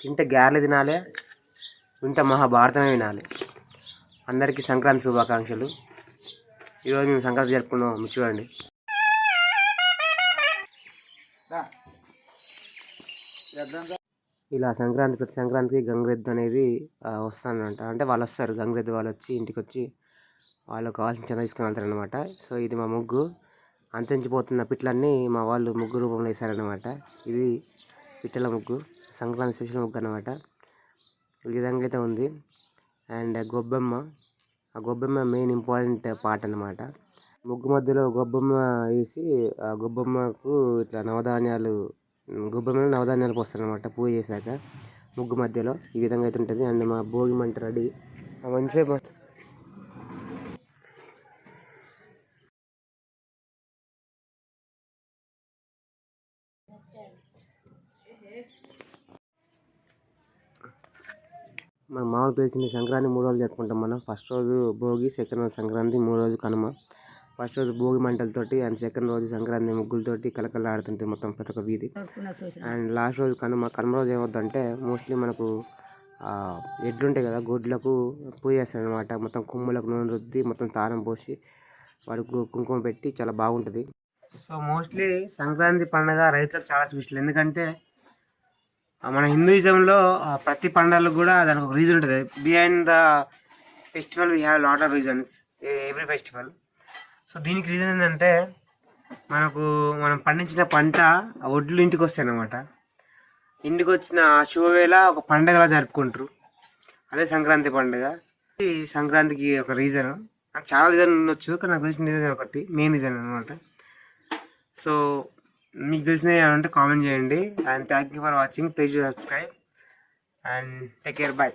తింటే గ్యారెలు తినాలి వింటే మహాభారతమే వినాలి. అందరికీ సంక్రాంతి శుభాకాంక్షలు. ఈరోజు మేము సంక్రాంతి జరుపుకున్నాం చూడండి. ఇలా సంక్రాంతి ప్రతి సంక్రాంతికి గంగిరెద్దు అనేది వస్తానంట. అంటే వాళ్ళు వస్తారు గంగరెద్దు వాళ్ళు వచ్చి ఇంటికి వచ్చి వాళ్ళకి కావాల్సిన చిన్న తీసుకుని వెళ్తారనమాట సో ఇది మా ముగ్గు. అంతరించిపోతున్న పిట్లన్నీ మా వాళ్ళు ముగ్గు రూపంలో వేశారనమాట ఇది పిట్టల ముగ్గు సంక్రాంతి స్పెషల్ ముగ్గు అనమాట ఈ విధంగా అయితే ఉంది. అండ్ గొబ్బెమ్మ ఆ గొబ్బెమ్మ మెయిన్ ఇంపార్టెంట్ పార్ట్ అనమాట ముగ్గు మధ్యలో గొబ్బెమ్మ వేసి ఆ గొబ్బెమ్మకు ఇట్లా నవధాన్యాలు గొబ్బెమ్మలో నవధాన్యాలు పోస్తారనమాట పూజ చేశాక ముగ్గు మధ్యలో. ఈ విధంగా అయితే ఉంటుంది. అండ్ మా భోగి మంట రెడీ. మంచిగా మన మామూలు తెలిసింది సంక్రాంతి మూడు రోజులు జరుపుకుంటాం మనం. ఫస్ట్ రోజు భోగి సెకండ్ రోజు సంక్రాంతి మూడు రోజు కనుమ. ఫస్ట్ రోజు భోగి మంటలతోటి అండ్ సెకండ్ రోజు సంక్రాంతి ముగ్గులతోటి కలకల ఆడుతుంటే మొత్తం ప్రతి ఒక్క వీధి. అండ్ లాస్ట్ రోజు కనుమ కనుమ రోజు ఏమవుతుందంటే మోస్ట్లీ మనకు ఎడ్లు ఉంటాయి కదా గొడ్లకు పూజ చేస్తారు అనమాట మొత్తం కొమ్ములకు నూనె రుద్ది మొత్తం తారం పోసి వాడికి కుంకుమ పెట్టి చాలా బాగుంటుంది. సో మోస్ట్లీ సంక్రాంతి పండుగ రైతులకు చాలా స్పెషల్. ఎందుకంటే మన హిందూయిజంలో ప్రతి పండుగలకు కూడా దానికి ఒక రీజన్ ఉంటుంది. Behind the festival we have lot of reasons every festival so దీనికి రీజన్ ఏంటంటే మనకు మనం పండించిన పంట ఆ ఒడ్లు ఇంటికి వస్తాయి అన్నమాట. ఇంటికి వచ్చిన ఆ శుభవేళ ఒక పండగలా జరుపుకుంటారు. అదే సంక్రాంతి పండుగ. సంక్రాంతికి ఒక రీజన్ చాలా రీజన్ ఉండొచ్చు కానీ నాకు తెలిసిన రీజన్ ఒకటి మెయిన్ రీజన్ అనమాట సో మీకు తెలిసిన ఏమంటే కామెంట్ చేయండి. And thank you for watching please subscribe and take care bye